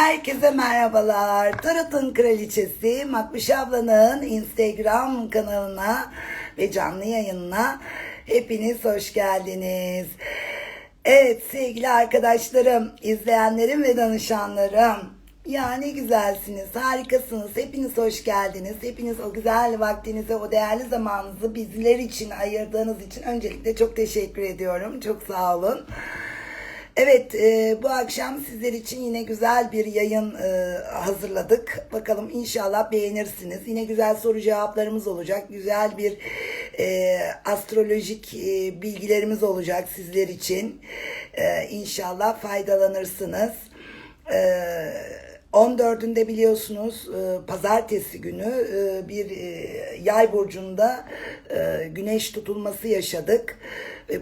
Herkese merhabalar. Tarot'un kraliçesi Makbuş ablanın Instagram kanalına ve canlı yayınına hepiniz hoş geldiniz. Evet sevgili arkadaşlarım, izleyenlerim ve danışanlarım. Ya ne güzelsiniz, harikasınız. Hepiniz hoş geldiniz. Hepiniz o güzel vaktinizi, o değerli zamanınızı bizler için ayırdığınız için öncelikle çok teşekkür ediyorum. Çok sağ olun. Evet, e, bu akşam sizler için yine güzel bir yayın e, hazırladık. Bakalım inşallah beğenirsiniz. Yine güzel soru cevaplarımız olacak. Güzel bir e, astrolojik e, bilgilerimiz olacak sizler için. E, inşallah faydalanırsınız. E, 14'ünde biliyorsunuz e, pazartesi günü e, bir e, yay burcunda güneş tutulması yaşadık.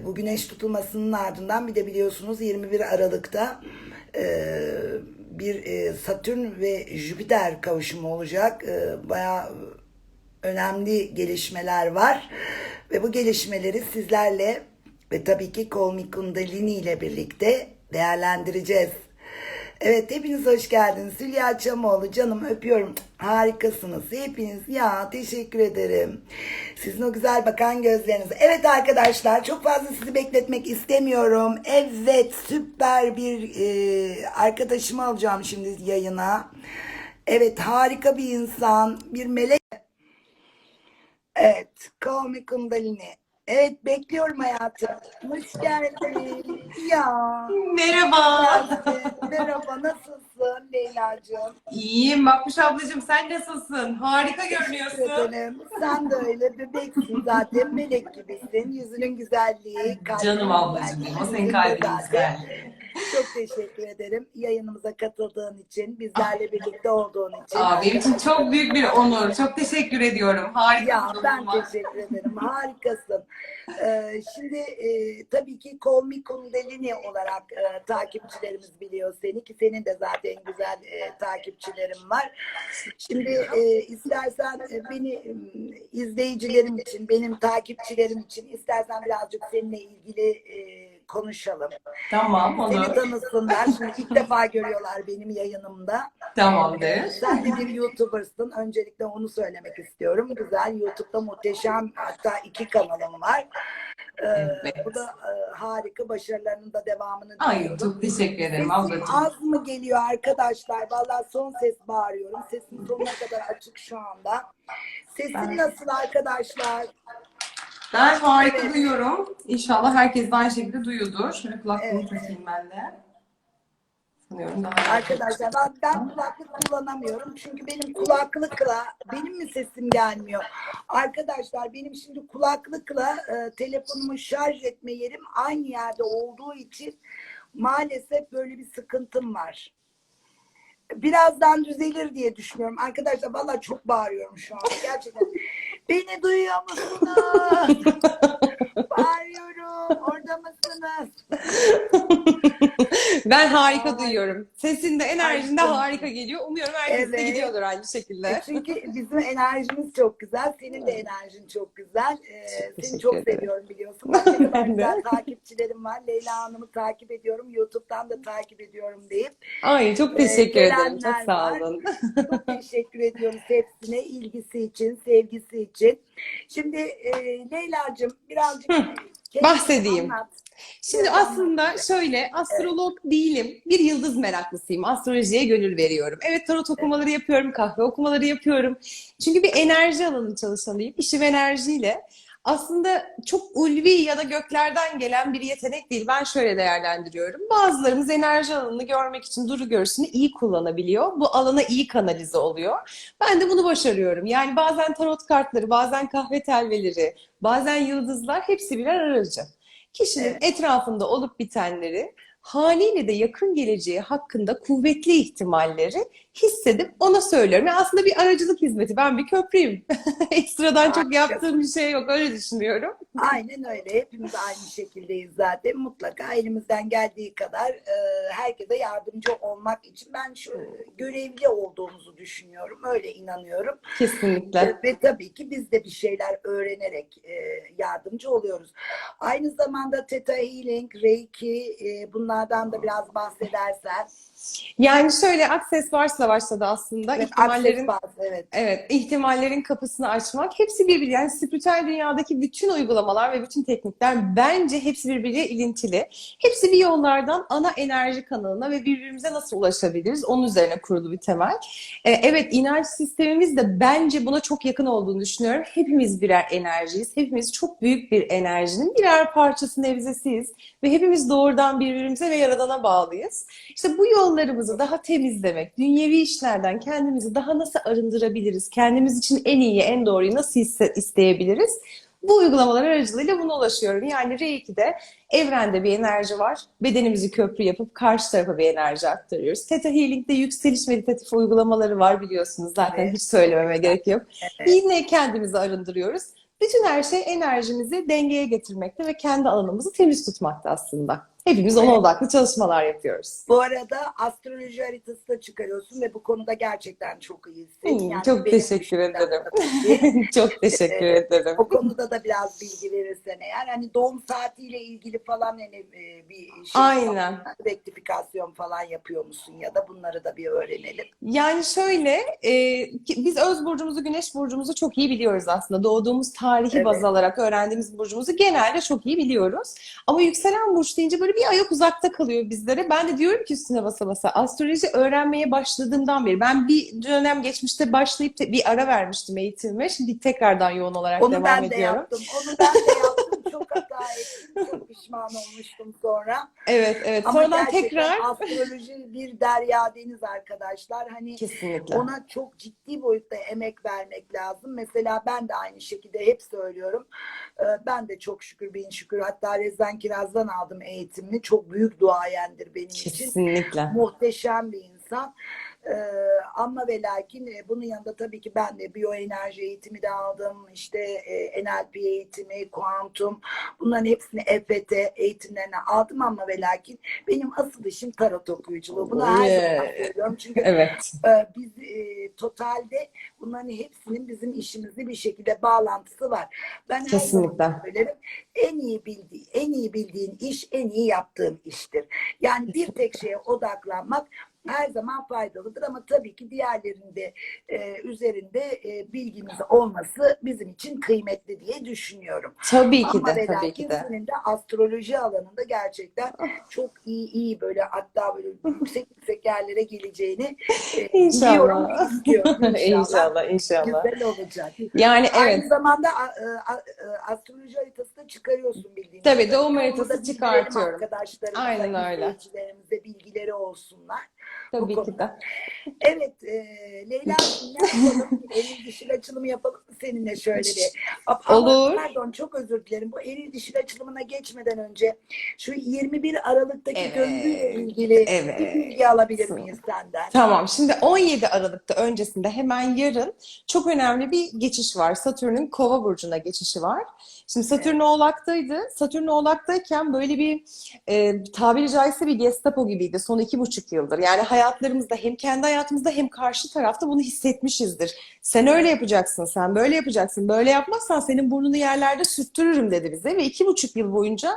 Bu güneş tutulmasının ardından bir de biliyorsunuz 21 Aralık'ta bir Satürn ve Jüpiter kavuşumu olacak. Bayağı önemli gelişmeler var. Ve bu gelişmeleri sizlerle ve tabii ki Kolmi Kundalini ile birlikte değerlendireceğiz. Evet hepiniz hoş geldiniz. Hülya Çamoğlu canım öpüyorum. Harikasınız. Hepiniz ya teşekkür ederim. Sizin o güzel bakan gözleriniz. Evet arkadaşlar çok fazla sizi bekletmek istemiyorum. Evet süper bir e, arkadaşımı alacağım şimdi yayına. Evet harika bir insan. Bir melek. Evet Kovmi Kundalini. Evet bekliyorum hayatım. Hoş geldin. Ya. Merhaba. geldin. Merhaba nasılsın Leyla'cığım? İyiyim Makbuş ablacığım sen nasılsın? Harika görünüyorsun. ederim. Sen de öyle bebeksin zaten melek gibisin. Yüzünün güzelliği. Canım ablacığım o senin zaten. güzelliği. Çok teşekkür ederim yayınımıza katıldığın için, bizlerle birlikte olduğun için. Aa, benim için çok büyük bir onur. Çok teşekkür ediyorum. Harika Ya ben teşekkür ederim. Harikasın. Ee, şimdi e, tabii ki Kolmi Kundalini olarak e, takipçilerimiz biliyor seni ki senin de zaten güzel e, takipçilerin var. Şimdi e, istersen e, beni e, izleyicilerim için, benim takipçilerim için istersen birazcık seninle ilgili e, konuşalım. Tamam Seni olur. tanısınlar. Şimdi ilk defa görüyorlar benim yayınımda. Tamamdır. Sen de bir YouTuber'sın. Öncelikle onu söylemek istiyorum. Güzel. YouTube'da muhteşem hatta iki kanalım var. Ee, Evet. Bu da e, harika. Başarılarının da devamını Ay çok teşekkür ederim ablacığım. az mı geliyor arkadaşlar? Vallahi son ses bağırıyorum. Sesim sonuna kadar açık şu anda. Sesim Ben- nasıl arkadaşlar? Ben harika Evet. duyuyorum. İnşallah herkes de aynı şekilde duyuyordur. Şöyle kulaklığımı Evet. takayım ben de. Sanıyorum daha Arkadaşlar ben, ben kulaklık kullanamıyorum. Çünkü benim kulaklıkla benim mi sesim gelmiyor? Arkadaşlar benim şimdi kulaklıkla e, telefonumu şarj etme yerim aynı yerde olduğu için maalesef böyle bir sıkıntım var. Birazdan düzelir diye düşünüyorum. Arkadaşlar vallahi çok bağırıyorum şu an. Gerçekten. Beni duyuyor musunuz? Bağırıyorum. Orada mısınız? Ben harika Ay. duyuyorum. Sesin de enerjin de Ay. harika geliyor. Umuyorum herkes de Evet. gidiyordur aynı E, şekilde. Çünkü bizim enerjimiz çok güzel. Senin de enerjin çok güzel. Ee, seni çok ederim. seviyorum biliyorsun. Kadar Ben de. güzel takipçilerim var. Leyla Hanım'ı takip ediyorum. YouTube'dan da takip ediyorum deyip. Ay çok teşekkür Ee, ederim. Çok sağ var. olun. Çok teşekkür ediyoruz hepsine. ilgisi için, sevgisi için. Şimdi e, Leyla'cığım birazcık kendini bahsedeyim. anlat. Şimdi Evet, aslında şöyle astrolog değilim. Bir yıldız meraklısıyım. Astrolojiye gönül veriyorum. Evet tarot okumaları yapıyorum, kahve okumaları yapıyorum. Çünkü bir enerji alanı çalışanıyım. İşim enerjiyle. Aslında çok ulvi ya da göklerden gelen bir yetenek değil. Ben şöyle değerlendiriyorum. Bazılarımız enerji alanını görmek için duru görüsünü iyi kullanabiliyor. Bu alana iyi kanalize oluyor. Ben de bunu başarıyorum. Yani bazen tarot kartları, bazen kahve telveleri, bazen yıldızlar hepsi birer aracı. Kişinin Evet. etrafında olup bitenleri haliyle de yakın geleceği hakkında kuvvetli ihtimalleri hissedip ona söylüyorum. Yani aslında bir aracılık hizmeti. Ben bir köprüyüm. Ekstradan çok yaptığım bir şey yok. Öyle düşünüyorum. Aynen öyle. Hepimiz aynı şekildeyiz zaten. Mutlaka elimizden geldiği kadar e, herkese yardımcı olmak için ben şu görevli olduğumuzu düşünüyorum. Öyle inanıyorum. Kesinlikle. E, Ve tabii ki biz de bir şeyler öğrenerek e, yardımcı oluyoruz. Aynı zamanda Theta Healing, Reiki e, bunlar Onlardan da biraz bahsedersen. Yani şöyle Access Bars'la başladı aslında. Evet, İhtimallerin Access Bars, evet. Evet, ihtimallerin kapısını açmak. Hepsi birbiri. Yani spiritüel dünyadaki bütün uygulamalar ve bütün teknikler bence hepsi birbiriyle ilintili. Hepsi bir yollardan ana enerji kanalına ve birbirimize nasıl ulaşabiliriz onun üzerine kurulu bir temel. Ee, evet, inanç sistemimiz de bence buna çok yakın olduğunu düşünüyorum. Hepimiz birer enerjiyiz. Hepimiz çok büyük bir enerjinin birer parçası nevzesiyiz. Ve hepimiz doğrudan birbirimize ve Yaradan'a bağlıyız. İşte bu yollarımızı daha temizlemek, dünyevi işlerden kendimizi daha nasıl arındırabiliriz, kendimiz için en iyiyi, en doğruyu nasıl iste- isteyebiliriz? Bu uygulamalar aracılığıyla buna ulaşıyorum. Yani R2'de evrende bir enerji var. Bedenimizi köprü yapıp karşı tarafa bir enerji aktarıyoruz. Theta Healing'de yükseliş meditatif uygulamaları var biliyorsunuz. Zaten Evet. hiç söylememe gerek yok. Evet. Yine kendimizi arındırıyoruz. Bütün her şey enerjimizi dengeye getirmekte ve kendi alanımızı temiz tutmakta aslında. Hepimiz ona Evet. odaklı çalışmalar yapıyoruz. Bu arada astroloji haritası da çıkarıyorsun ve bu konuda gerçekten çok iyisin. Hmm, Yani çok teşekkür ederim. Çok teşekkür ederim. O konuda da biraz bilgi verirsen eğer. Hani doğum saatiyle ilgili falan hani e, bir şey Aynen. falan, rektifikasyon falan yapıyor musun ya da bunları da bir öğrenelim. Yani şöyle, e, biz öz burcumuzu, güneş burcumuzu çok iyi biliyoruz aslında. Doğduğumuz tarihi Evet. baz alarak öğrendiğimiz burcumuzu genelde çok iyi biliyoruz. Ama yükselen burç deyince böyle bir ayak uzakta kalıyor bizlere. Ben de diyorum ki üstüne basa basa astroloji öğrenmeye başladığımdan beri. Ben bir dönem geçmişte başlayıp bir ara vermiştim eğitimime. Şimdi tekrardan yoğun olarak Onu devam ben de ediyorum. yaptım. Onu ben de yaptım. Çok hata ettim. Çok pişman olmuştum sonra. Evet, evet. Ama Sonradan tekrar astroloji bir derya deniz arkadaşlar. Hani kesinlikle. Ona çok ciddi boyutta emek vermek lazım. Mesela ben de aynı şekilde hep söylüyorum. Ee, Ben de çok şükür bin şükür hatta Rezan Kiraz'dan aldım eğitimini. Çok büyük duayendir benim için. Kesinlikle. Muhteşem bir insan. Ee, ama ve lakin e, bunun yanında tabii ki ben de biyoenerji eğitimi de aldım. İşte e, NLP eğitimi, kuantum bunların hepsini EFT eğitimlerini aldım ama ve lakin benim asıl işim tarot okuyuculuğu. Bunu her zaman Yeah. söylüyorum. Çünkü Evet. ee, biz e, totalde bunların hepsinin bizim işimizle bir şekilde bağlantısı var. Ben her Kesinlikle. zaman söylerim en iyi bildiğin, en iyi bildiğin iş en iyi yaptığın iştir. Yani bir tek şeye odaklanmak her zaman faydalıdır ama tabii ki diğerlerinde e, üzerinde e, bilgimiz olması bizim için kıymetli diye düşünüyorum. Tabii ki Ama de, tabii ki de. senin de astroloji alanında gerçekten çok iyi iyi böyle hatta böyle yüksek yüksek yerlere geleceğini e, İnşallah. İnşallah. İnşallah, inşallah. Güzel olacak. Yani evet. Aynı zamanda a- a- a- astroloji haritası da çıkarıyorsun bildiğin Tabii, kadarıyla. doğum haritası çıkartıyorum. Arkadaşlarımıza, Aynen öyle. bilgileri olsunlar. Tabii ki de. Evet e, Leyla? Eril dişil açılımı yapalım mı seninle şöyle bir. Ama Olur. Pardon çok özür dilerim. Bu eril dişil açılımına geçmeden önce şu 21 Aralık'taki Evet. döngüyle ilgili Evet. bir bilgi alabilir miyiz senden? Tamam. Şimdi 17 Aralık'ta öncesinde hemen yarın çok önemli bir geçiş var. Satürn'ün Kova burcuna geçişi var. Şimdi Satürn Oğlak'taydı. Satürn Oğlak'tayken böyle bir e, tabiri caizse bir Gestapo gibiydi son iki buçuk yıldır. Yani hayatlarımızda hem kendi hayatımızda hem karşı tarafta bunu hissetmişizdir. Sen öyle yapacaksın, sen böyle yapacaksın. Böyle yapmazsan senin burnunu yerlerde sürttürürüm dedi bize ve iki buçuk yıl boyunca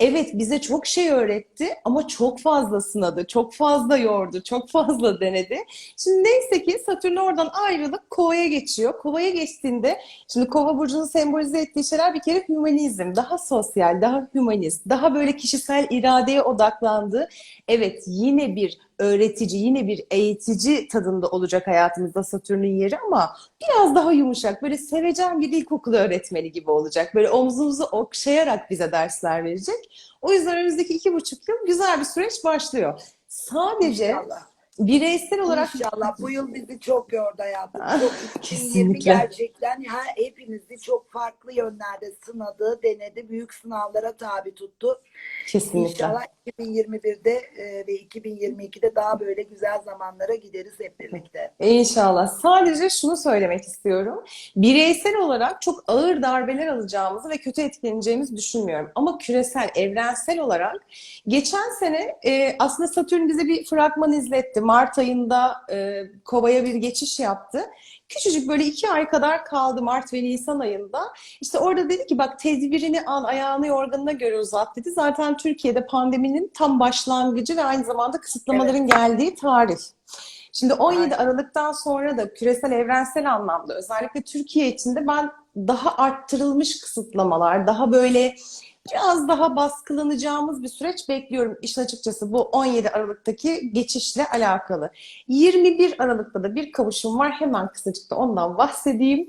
Evet bize çok şey öğretti ama çok fazla sınadı, çok fazla yordu, çok fazla denedi. Şimdi neyse ki Satürn oradan ayrılıp Kova'ya geçiyor. Kova'ya geçtiğinde şimdi Kova burcunun sembolize ettiği şeyler bir kere hümanizm, daha sosyal, daha hümanist, daha böyle kişisel iradeye odaklandığı. Evet yine bir öğretici, yine bir eğitici tadında olacak hayatımızda Satürn'ün yeri ama biraz daha yumuşak, böyle sevecen bir ilkokul öğretmeni gibi olacak. Böyle omzumuzu okşayarak bize dersler verecek. O yüzden önümüzdeki iki buçuk yıl güzel bir süreç başlıyor. Sadece İnşallah. Bireysel olarak İnşallah bu yıl bizi çok yordu hayatım. Ah, Çok 2020 kesinlikle. gerçekten her, hepimizi çok farklı yönlerde sınadı, denedi, büyük sınavlara tabi tuttu. kesinlikle. İnşallah 2021'de e, ve 2022'de daha böyle güzel zamanlara gideriz hep birlikte. İnşallah. Sadece şunu söylemek istiyorum. Bireysel olarak çok ağır darbeler alacağımızı ve kötü etkileneceğimizi düşünmüyorum. Ama küresel, evrensel olarak geçen sene e, aslında Satürn bize bir fragman izletti. Mart ayında e, Kova'ya bir geçiş yaptı. Küçücük böyle iki ay kadar kaldı Mart ve Nisan ayında. İşte orada dedi ki bak tedbirini al, ayağını yorganına göre uzat dedi. Zaten Türkiye'de pandeminin tam başlangıcı ve aynı zamanda kısıtlamaların geldiği tarih. Şimdi 17 Aynen. Aralık'tan sonra da küresel evrensel anlamda özellikle Türkiye içinde ben daha arttırılmış kısıtlamalar, daha böyle biraz daha baskılanacağımız bir süreç bekliyorum işin açıkçası bu 17 Aralık'taki geçişle alakalı. 21 Aralık'ta da bir kavuşum var. Hemen kısacık da ondan bahsedeyim.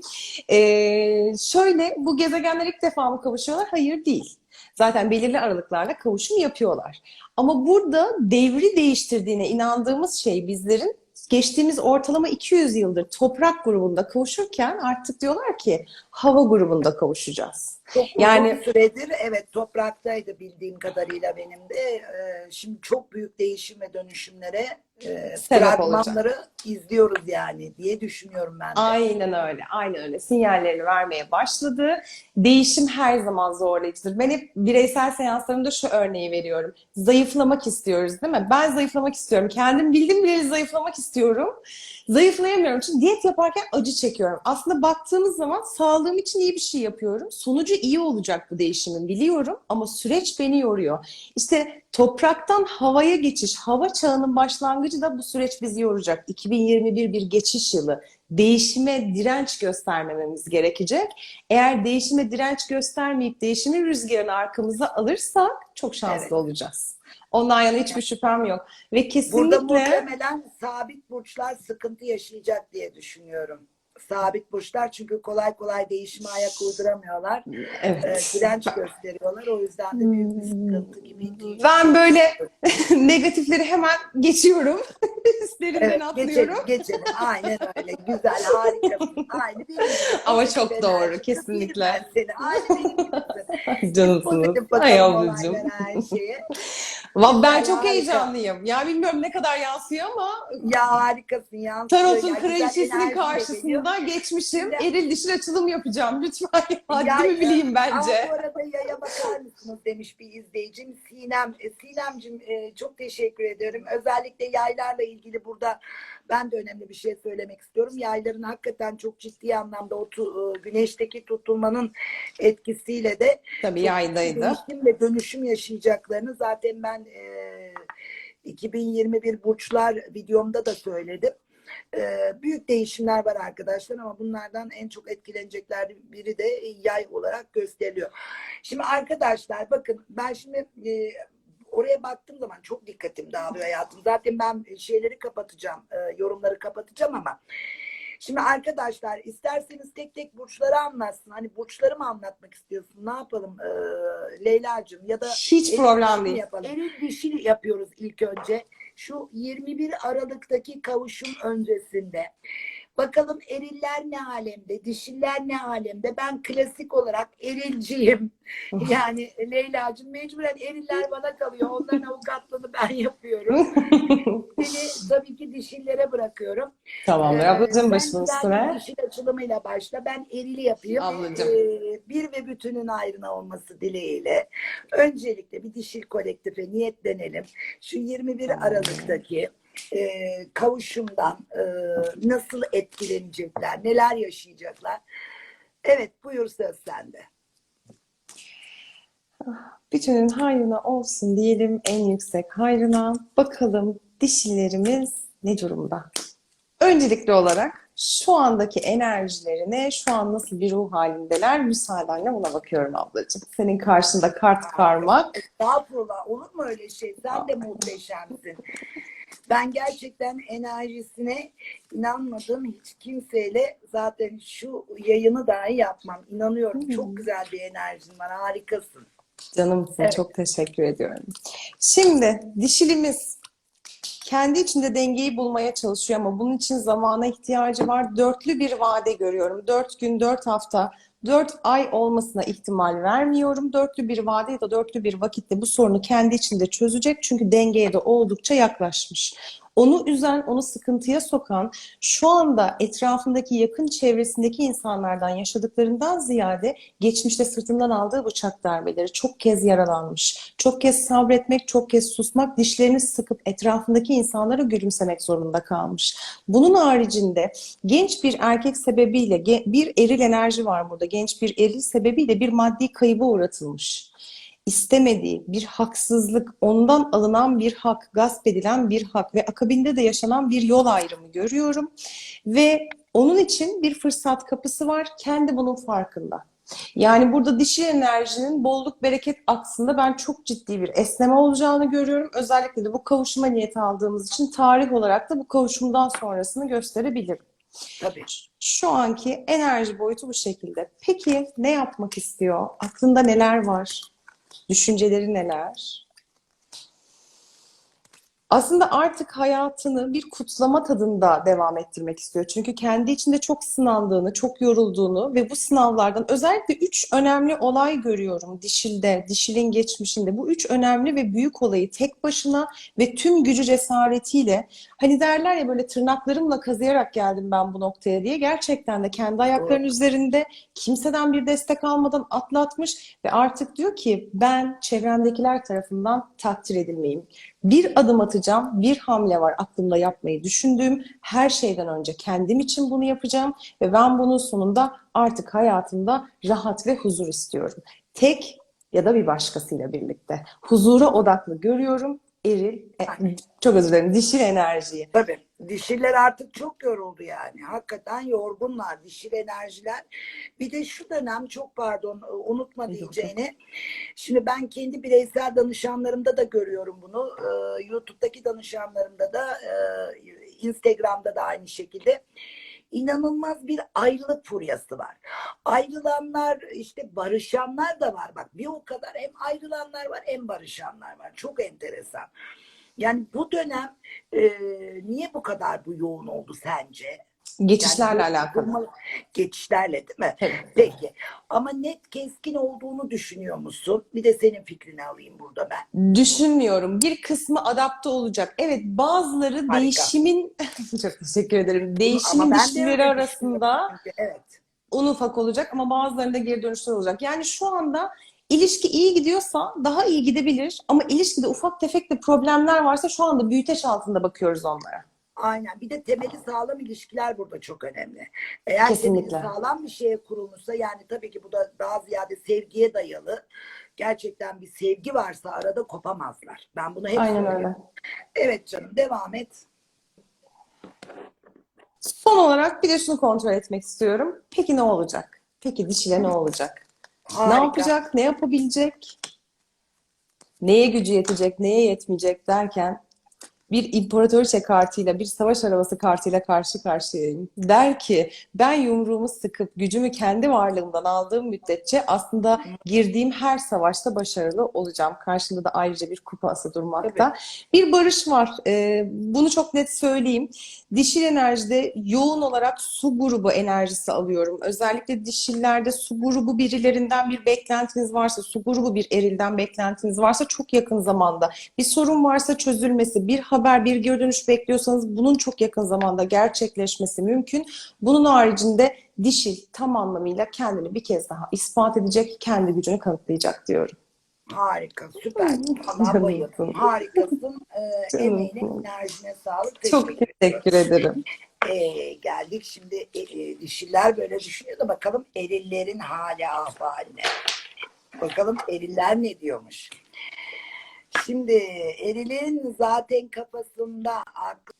Ee, şöyle bu gezegenler ilk defa mı kavuşuyorlar? Hayır değil. Zaten belirli aralıklarla kavuşum yapıyorlar. Ama burada devri değiştirdiğine inandığımız şey bizlerin geçtiğimiz ortalama 200 yıldır toprak grubunda kavuşurken artık diyorlar ki hava grubunda kavuşacağız. Çok uzun Yani- süredir evet topraktaydı bildiğim kadarıyla benim de. Ee, şimdi çok büyük değişim ve dönüşümlere e, fragmanları izliyoruz yani diye düşünüyorum ben de. Aynen öyle, aynen öyle. Sinyallerini vermeye başladı. Değişim her zaman zorlayıcıdır. Ben hep bireysel seanslarımda şu örneği veriyorum. Zayıflamak istiyoruz değil mi? Ben zayıflamak istiyorum. Kendim bildim bileli zayıflamak istiyorum. Zayıflayamıyorum. Çünkü diyet yaparken acı çekiyorum. Aslında baktığımız zaman sağlığım için iyi bir şey yapıyorum. Sonucu iyi olacak bu değişimin biliyorum ama süreç beni yoruyor. İşte topraktan havaya geçiş, hava çağının başlangıcı da bu süreç bizi yoracak. 2021 bir geçiş yılı. Değişime direnç göstermememiz gerekecek. Eğer değişime direnç göstermeyip değişimin rüzgarını arkamıza alırsak çok şanslı Evet. olacağız. Ondan yana hiçbir şüphem yok. Ve Burada kesinlikle muhtemelen sabit burçlar sıkıntı yaşayacak diye düşünüyorum. Sabit burçlar çünkü kolay kolay değişime ayak uyduramıyorlar. Ee, evet. direnç gösteriyorlar. O yüzden de büyük bir sıkıntı gibi değil. Ben böyle negatifleri hemen geçiyorum. Üstlerinden Evet, atlıyorum. geçelim, geçelim. Aynen öyle. Güzel, harika. Aynı. Ama çok doğru, enerji. kesinlikle. Ben Seni. Aynı benim. Canımsınız. Ay ablacığım. olaylara, her şeye. Va- Ben çok harika. heyecanlıyım. Ya bilmiyorum ne kadar yansıyor ama Ya harikasın yansıyor. Tarot'un kraliçesinin enerji karşısında geçmişim. Güzel. Eril dişil açılım yapacağım. Lütfen Ya, haddimi bileyim bence. bu arada yaya bakar mısınız demiş bir izleyicim. Sinem, e, Sinemcim e, çok teşekkür ederim. Özellikle yaylarla ilgili burada ben de önemli bir şey söylemek istiyorum. Yayların hakikaten çok ciddi anlamda o tu- e, güneşteki tutulmanın etkisiyle de Tabii yaydaydı. değişim ve dönüşüm yaşayacaklarını zaten ben e, 2021 burçlar videomda da söyledim. E, büyük değişimler var arkadaşlar ama bunlardan en çok etkilenecekler biri de yay olarak gösteriliyor. Şimdi arkadaşlar bakın ben şimdi e, oraya baktığım zaman çok dikkatim dağılıyor hayatım. Zaten ben şeyleri kapatacağım, e, yorumları kapatacağım ama Şimdi arkadaşlar isterseniz tek tek burçları anlatsın. Hani burçları mı anlatmak istiyorsun? Ne yapalım ee, Leyla'cığım ya da Hiç problem değil. yapalım. Eril dişil yapıyoruz ilk önce. Şu 21 Aralık'taki kavuşum öncesinde. Bakalım eriller ne alemde, dişiller ne alemde? Ben klasik olarak erilciyim. Yani Leyla'cığım mecburen eriller bana kalıyor. Onların avukatlığını ben yapıyorum. Seni tabii ki dişillere bırakıyorum. Tamamdır Ee, ablacığım başınız güzel üstüne. dişil açılımıyla başla. Ben erili yapayım. Ablacığım. Ee, bir ve bütünün ayrına olması dileğiyle. Öncelikle bir dişil kolektife niyetlenelim. Şu 21 Aralık'taki e, kavuşumdan e, nasıl etkilenecekler, neler yaşayacaklar? Evet buyur söz sende. Bütünün hayrına olsun diyelim en yüksek hayrına. Bakalım dişilerimiz ne durumda? Öncelikli olarak şu andaki enerjilerine, şu an nasıl bir ruh halindeler müsaadenle buna bakıyorum ablacığım. Senin karşında kart karmak. Estağfurullah olur mu öyle şey? Sen de muhteşemsin. Ben gerçekten enerjisine inanmadığım hiç kimseyle zaten şu yayını dahi yapmam. İnanıyorum. Çok güzel bir enerjin var. Harikasın. Canımsın, Evet. çok teşekkür ediyorum. Şimdi dişilimiz kendi içinde dengeyi bulmaya çalışıyor ama bunun için zamana ihtiyacı var. Dörtlü bir vade görüyorum. Dört gün, dört hafta, dört ay olmasına ihtimal vermiyorum. Dörtlü bir vade ya da dörtlü bir vakitte bu sorunu kendi içinde çözecek. Çünkü dengeye de oldukça yaklaşmış. Onu üzen, onu sıkıntıya sokan, şu anda etrafındaki yakın çevresindeki insanlardan yaşadıklarından ziyade geçmişte sırtından aldığı bıçak darbeleri çok kez yaralanmış. Çok kez sabretmek, çok kez susmak, dişlerini sıkıp etrafındaki insanlara gülümsemek zorunda kalmış. Bunun haricinde genç bir erkek sebebiyle bir eril enerji var burada. Genç bir eril sebebiyle bir maddi kaybı uğratılmış. İstemediği bir haksızlık, ondan alınan bir hak, gasp edilen bir hak ve akabinde de yaşanan bir yol ayrımı görüyorum. Ve onun için bir fırsat kapısı var. Kendi bunun farkında. Yani burada dişi enerjinin bolluk bereket aksında ben çok ciddi bir esneme olacağını görüyorum. Özellikle de bu kavuşuma niyeti aldığımız için tarih olarak da bu kavuşumdan sonrasını gösterebilirim. Tabii. Şu anki enerji boyutu bu şekilde. Peki ne yapmak istiyor? Aklında neler var? Düşünceleri neler? Aslında artık hayatını bir kutlama tadında devam ettirmek istiyor. Çünkü kendi içinde çok sınandığını, çok yorulduğunu ve bu sınavlardan özellikle üç önemli olay görüyorum dişilde, dişilin geçmişinde. Bu üç önemli ve büyük olayı tek başına ve tüm gücü cesaretiyle hani derler ya böyle tırnaklarımla kazıyarak geldim ben bu noktaya diye. Gerçekten de kendi ayaklarının üzerinde kimseden bir destek almadan atlatmış ve artık diyor ki ben çevremdekiler tarafından takdir edilmeyeyim. Bir adım atacağım, bir hamle var aklımda yapmayı düşündüğüm. Her şeyden önce kendim için bunu yapacağım ve ben bunun sonunda artık hayatımda rahat ve huzur istiyorum. Tek ya da bir başkasıyla birlikte. Huzura odaklı görüyorum. Eril, e, çok özür dilerim, dişil enerjiyi. Tabii. Dişiler artık çok yoruldu yani. Hakikaten yorgunlar dişil enerjiler. Bir de şu dönem çok pardon unutma Yok, diyeceğini. Şimdi ben kendi bireysel danışanlarımda da görüyorum bunu. Ee, YouTube'daki danışanlarımda da e, Instagram'da da aynı şekilde. İnanılmaz bir ayrılık furyası var. Ayrılanlar işte barışanlar da var. Bak bir o kadar hem ayrılanlar var hem barışanlar var. Çok enteresan. Yani bu dönem e, niye bu kadar bu yoğun oldu sence? Geçişlerle Yani alakalı. Geçişlerle değil mi? Evet. Peki. Ama net keskin olduğunu düşünüyor musun? Bir de senin fikrini alayım burada ben. Düşünmüyorum. Bir kısmı adapte olacak. Evet, bazıları Harika. değişimin çok teşekkür ederim. Değişimin öyle arasında. Evet. un ufak olacak ama bazılarında geri dönüşler olacak. Yani şu anda ilişki iyi gidiyorsa daha iyi gidebilir ama ilişkide ufak tefek de problemler varsa şu anda büyüteç altında bakıyoruz onlara. Aynen. Bir de temeli sağlam ilişkiler burada çok önemli. Eğer Kesinlikle. temeli sağlam bir şeye kurulmuşsa yani tabii ki bu da daha ziyade sevgiye dayalı. Gerçekten bir sevgi varsa arada kopamazlar. Ben bunu hep Aynen söylüyorum. öyle. Evet canım devam et. Son olarak bir de şunu kontrol etmek istiyorum. Peki ne olacak? Peki dişile ne olacak? Ne Harika. yapacak? Ne yapabilecek? Neye gücü yetecek? Neye yetmeyecek derken bir imparatoriçe kartıyla, bir savaş arabası kartıyla karşı karşıyayım. Der ki ben yumruğumu sıkıp gücümü kendi varlığımdan aldığım müddetçe aslında girdiğim her savaşta başarılı olacağım. Karşımda da ayrıca bir kupası durmakta. Bir barış var. Ee, bunu çok net söyleyeyim. Dişil enerjide yoğun olarak su grubu enerjisi alıyorum. Özellikle dişillerde su grubu birilerinden bir beklentiniz varsa, su grubu bir erilden beklentiniz varsa çok yakın zamanda. Bir sorun varsa çözülmesi, bir haber, bir geri dönüş bekliyorsanız bunun çok yakın zamanda gerçekleşmesi mümkün. Bunun haricinde dişil tam anlamıyla kendini bir kez daha ispat edecek, kendi gücünü kanıtlayacak diyorum. Harika, süper. Bayıldım. Harikasın. Ee, emeğine, enerjine sağlık. Çok Teşekkür teşekkür ederim. Ee, geldik şimdi e, e, dişiler böyle düşünüyor da bakalım erillerin hali ahvaline. Bakalım eriller ne diyormuş. Şimdi erilin zaten kafasında aklı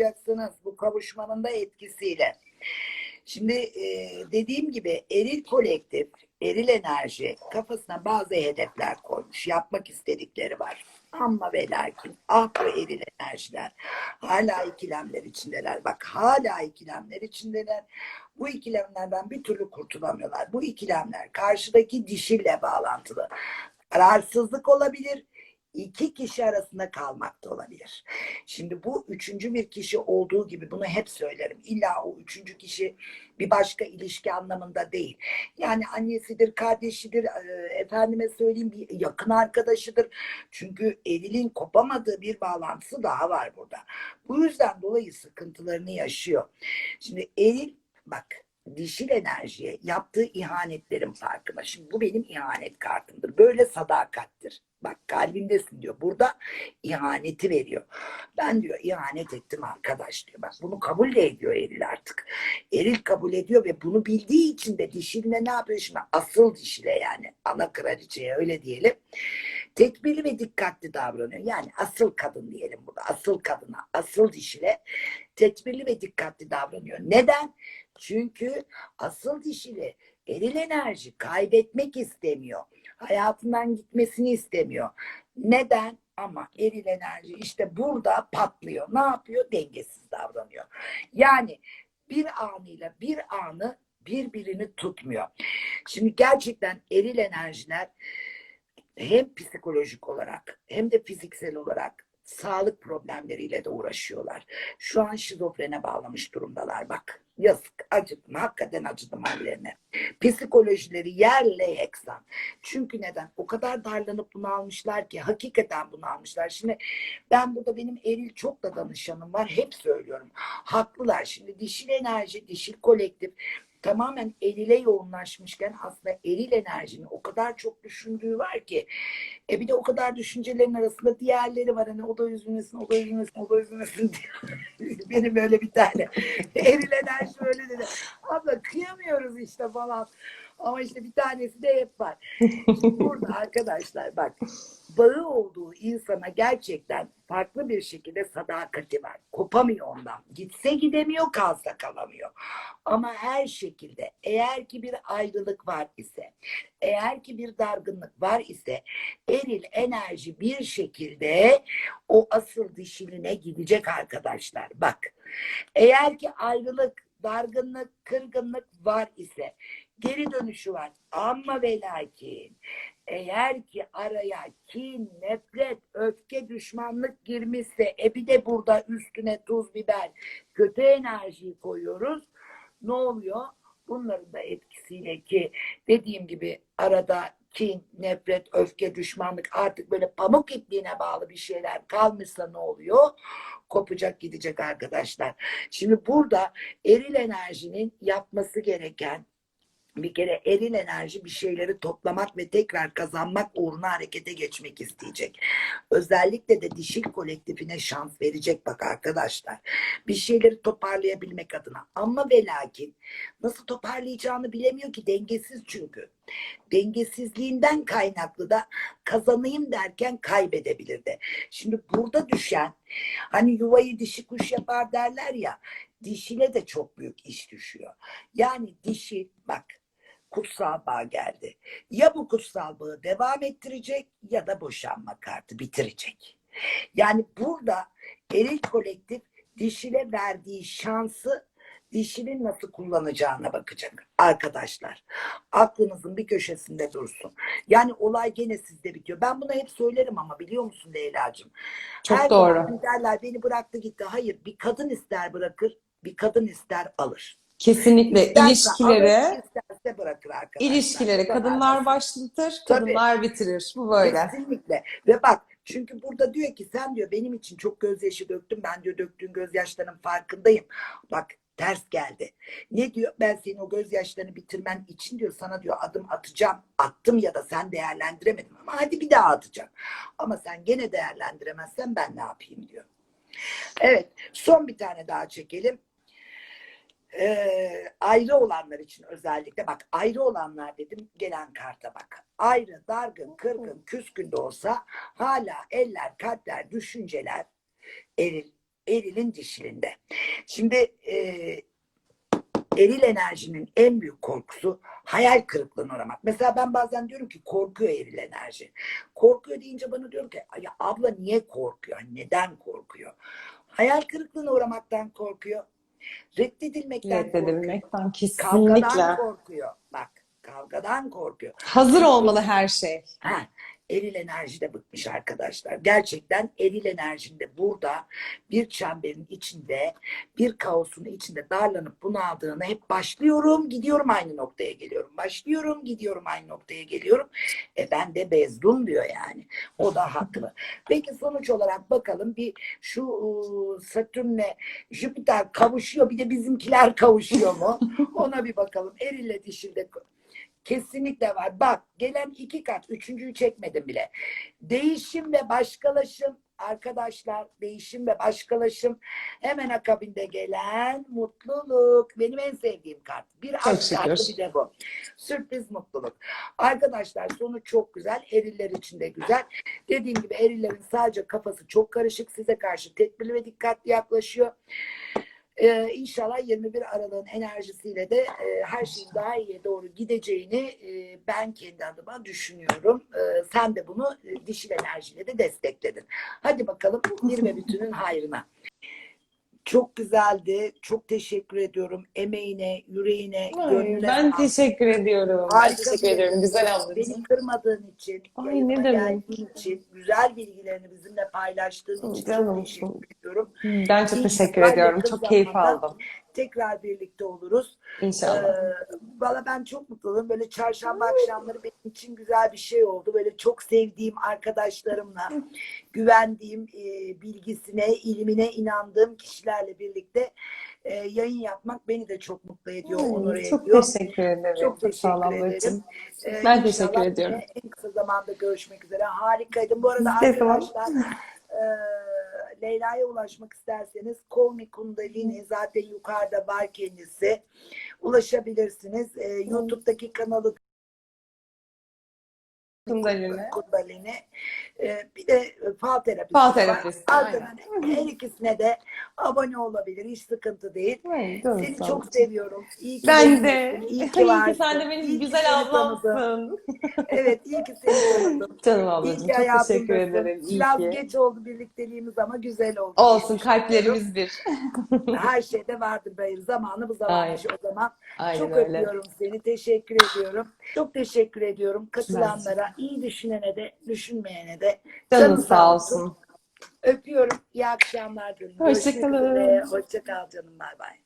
yapacaksınız bu kavuşmanın da etkisiyle. Şimdi e, dediğim gibi eril kolektif, eril enerji kafasına bazı hedefler koymuş. Yapmak istedikleri var. Ama ve lakin ah bu eril enerjiler hala ikilemler içindeler. Bak hala ikilemler içindeler. Bu ikilemlerden bir türlü kurtulamıyorlar. Bu ikilemler karşıdaki dişille bağlantılı. Kararsızlık olabilir, iki kişi arasında kalmak da olabilir. Şimdi bu üçüncü bir kişi olduğu gibi bunu hep söylerim. İlla o üçüncü kişi bir başka ilişki anlamında değil. Yani annesidir, kardeşidir, e, efendime söyleyeyim bir yakın arkadaşıdır. Çünkü Eril'in kopamadığı bir bağlantısı daha var burada. Bu yüzden dolayı sıkıntılarını yaşıyor. Şimdi Eril bak dişil enerjiye yaptığı ihanetlerin farkında. Şimdi bu benim ihanet kartımdır. Böyle sadakattir. Bak kalbimdesin diyor. Burada ihaneti veriyor. Ben diyor ihanet ettim arkadaş diyor. Bak bunu kabul de ediyor Eril artık. Eril kabul ediyor ve bunu bildiği için de dişiline ne yapıyor şimdi? Asıl dişile yani ana kraliçeye öyle diyelim. Tedbirli ve dikkatli davranıyor. Yani asıl kadın diyelim burada. Asıl kadına, asıl dişile tedbirli ve dikkatli davranıyor. Neden? Çünkü asıl dişili eril enerji kaybetmek istemiyor. Hayatından gitmesini istemiyor. Neden? Ama eril enerji işte burada patlıyor. Ne yapıyor? Dengesiz davranıyor. Yani bir anıyla bir anı birbirini tutmuyor. Şimdi gerçekten eril enerjiler hem psikolojik olarak hem de fiziksel olarak sağlık problemleriyle de uğraşıyorlar. Şu an şizofrene bağlamış durumdalar bak. Yazık acıdım hakikaten acıdım hallerine. Psikolojileri yerle yeksan. Çünkü neden? O kadar darlanıp bunu almışlar ki hakikaten bunu almışlar. Şimdi ben burada benim eril çok da danışanım var. Hep söylüyorum. Haklılar. Şimdi dişil enerji, dişil kolektif tamamen erile yoğunlaşmışken aslında eril enerjinin o kadar çok düşündüğü var ki e bir de o kadar düşüncelerin arasında diğerleri var hani o da üzülmesin, o da üzülmesin, o da üzülmesin diye. Benim öyle bir tane eril enerji öyle dedi. Abla kıyamıyoruz işte falan. Ama işte bir tanesi de hep var. Burada arkadaşlar bak bağı olduğu insana gerçekten farklı bir şekilde sadakati var. Kopamıyor ondan. Gitse gidemiyor, kalsa kalamıyor. Ama her şekilde eğer ki bir ayrılık var ise, eğer ki bir dargınlık var ise eril enerji bir şekilde o asıl dişiline gidecek arkadaşlar. Bak eğer ki ayrılık, dargınlık, kırgınlık var ise geri dönüşü var. Ama ve lakin eğer ki araya kin, nefret, öfke, düşmanlık girmişse e bir de burada üstüne tuz, biber, kötü enerjiyi koyuyoruz. Ne oluyor? Bunların da etkisiyle ki dediğim gibi arada kin, nefret, öfke, düşmanlık artık böyle pamuk ipliğine bağlı bir şeyler kalmışsa ne oluyor? Kopacak gidecek arkadaşlar. Şimdi burada eril enerjinin yapması gereken bir kere eril enerji bir şeyleri toplamak ve tekrar kazanmak uğruna harekete geçmek isteyecek. Özellikle de dişil kolektifine şans verecek bak arkadaşlar. Bir şeyleri toparlayabilmek adına. Ama ve lakin nasıl toparlayacağını bilemiyor ki dengesiz çünkü. Dengesizliğinden kaynaklı da kazanayım derken kaybedebilir de. Şimdi burada düşen hani yuvayı dişi kuş yapar derler ya dişile de çok büyük iş düşüyor. Yani dişi bak kutsal bağ geldi. Ya bu kutsal bağı devam ettirecek ya da boşanma kartı bitirecek. Yani burada eril kolektif dişile verdiği şansı dişinin nasıl kullanacağına bakacak arkadaşlar. Aklınızın bir köşesinde dursun. Yani olay gene sizde bitiyor. Ben bunu hep söylerim ama biliyor musun Leyla'cığım? Çok Her doğru. derler beni bıraktı gitti. Hayır bir kadın ister bırakır, bir kadın ister alır. Kesinlikle İsterse alır, isterse bırakır arkadaşlar. kadar kadınlar başlatır, Tabii. kadınlar bitirir. Bu böyle. Kesinlikle. Ve bak çünkü burada diyor ki sen diyor benim için çok gözyaşı döktün. Ben diyor döktüğün gözyaşlarının farkındayım. Bak ters geldi. Ne diyor? Ben senin o gözyaşlarını bitirmen için diyor sana diyor adım atacağım. Attım ya da sen değerlendiremedin ama hadi bir daha atacağım. Ama sen gene değerlendiremezsen ben ne yapayım diyor. Evet. Son bir tane daha çekelim. Ee, ayrı olanlar için özellikle bak ayrı olanlar dedim gelen karta bak. Ayrı, dargın, kırgın, küskün de olsa hala eller, kalpler, düşünceler eril, erilin dişilinde. Şimdi e, eril enerjinin en büyük korkusu hayal kırıklığına uğramak. Mesela ben bazen diyorum ki korkuyor eril enerji. Korkuyor deyince bana diyorum ki ya abla niye korkuyor? Neden korkuyor? Hayal kırıklığına uğramaktan korkuyor. Reddedilmekten korkuyor. Reddedilmekten Kavgadan kesinlikle. korkuyor. Bak kavgadan korkuyor. Hazır olmalı her şey. Ha, eril enerjide bıkmış arkadaşlar. Gerçekten eril enerjinde burada bir çemberin içinde bir kaosun içinde darlanıp bunaldığını hep başlıyorum gidiyorum aynı noktaya geliyorum. Başlıyorum gidiyorum aynı noktaya geliyorum. E ben de bezdum diyor yani. O da haklı. Peki sonuç olarak bakalım bir şu ıı, Satürn'le Jüpiter kavuşuyor bir de bizimkiler kavuşuyor mu? Ona bir bakalım. Erille dişilde kesinlikle var. Bak gelen iki kat. Üçüncüyü çekmedim bile. Değişim ve başkalaşım arkadaşlar değişim ve başkalaşım. Hemen akabinde gelen mutluluk. Benim en sevdiğim kart. Bir aşk kartı bir de bu. Sürpriz mutluluk. Arkadaşlar sonu çok güzel eriller için de güzel. Dediğim gibi erillerin sadece kafası çok karışık. Size karşı tedbirli ve dikkatli yaklaşıyor ee, inşallah 21 Aralık'ın enerjisiyle de e, her şeyin daha iyiye doğru gideceğini e, ben kendi adıma düşünüyorum. Ee, sen de bunu e, dişil enerjiyle de destekledin. Hadi bakalım bir ve bütünün hayrına. Çok güzeldi. Çok teşekkür ediyorum. Emeğine, yüreğine, Ay, gönlüne. ben teşekkür ediyorum. Ben Harika teşekkür bir- ediyorum güzel Beni ablacığım. kırmadığın için, Ay, ne demek. için, güzel bilgilerini bizimle paylaştığın için çok Canım. teşekkür ediyorum. Ben çok teşekkür İnşallah ediyorum. Çok keyif aldım. Tekrar birlikte oluruz. İnşallah. Ee, Valla ben çok mutluyum. Böyle çarşamba akşamları benim için güzel bir şey oldu. Böyle çok sevdiğim arkadaşlarımla, güvendiğim e, bilgisine, ilmine inandığım kişilerle birlikte e, yayın yapmak beni de çok mutlu ediyor, onur Ay, çok ediyor. teşekkür ederim. Çok sağ teşekkür ablacığım. ederim. Ee, Ben teşekkür ediyorum. En kısa zamanda görüşmek üzere. Harikaydın. Bu arada arkadaşlar e, Leyla'ya ulaşmak isterseniz Me Kundalini zaten yukarıda var kendisi. Ulaşabilirsiniz. E, YouTube'daki kanalı Kundalini. Kundalini. E, bir de fal terapisi. Fal terapisi, Ardından her ikisine de abone olabilir. Hiç sıkıntı değil. Ay, canım Seni ol. çok seviyorum. İyi ki Ben de. İyi İyi ki ki varsın. sen de İyi benim ki güzel ablamsın. Evet iyi ki seni tanıdım. Canım İyi ablacığım ki çok teşekkür ederim. İyi Biraz ki. geç oldu birlikteliğimiz ama güzel oldu. Olsun kalplerimiz bir. Her şeyde vardır bayır. Zamanı bu zamanmış o zaman. Aynen Çok öyle. öpüyorum seni. Teşekkür ediyorum. Çok teşekkür ediyorum. Katılanlara, iyi düşünene de, düşünmeyene de. Canın Canın sağ olsun. Öpüyorum. İyi akşamlar diliyorum. Hoşça Görüşmek kalın. üzere. Hoşça kal canım. Bay bay.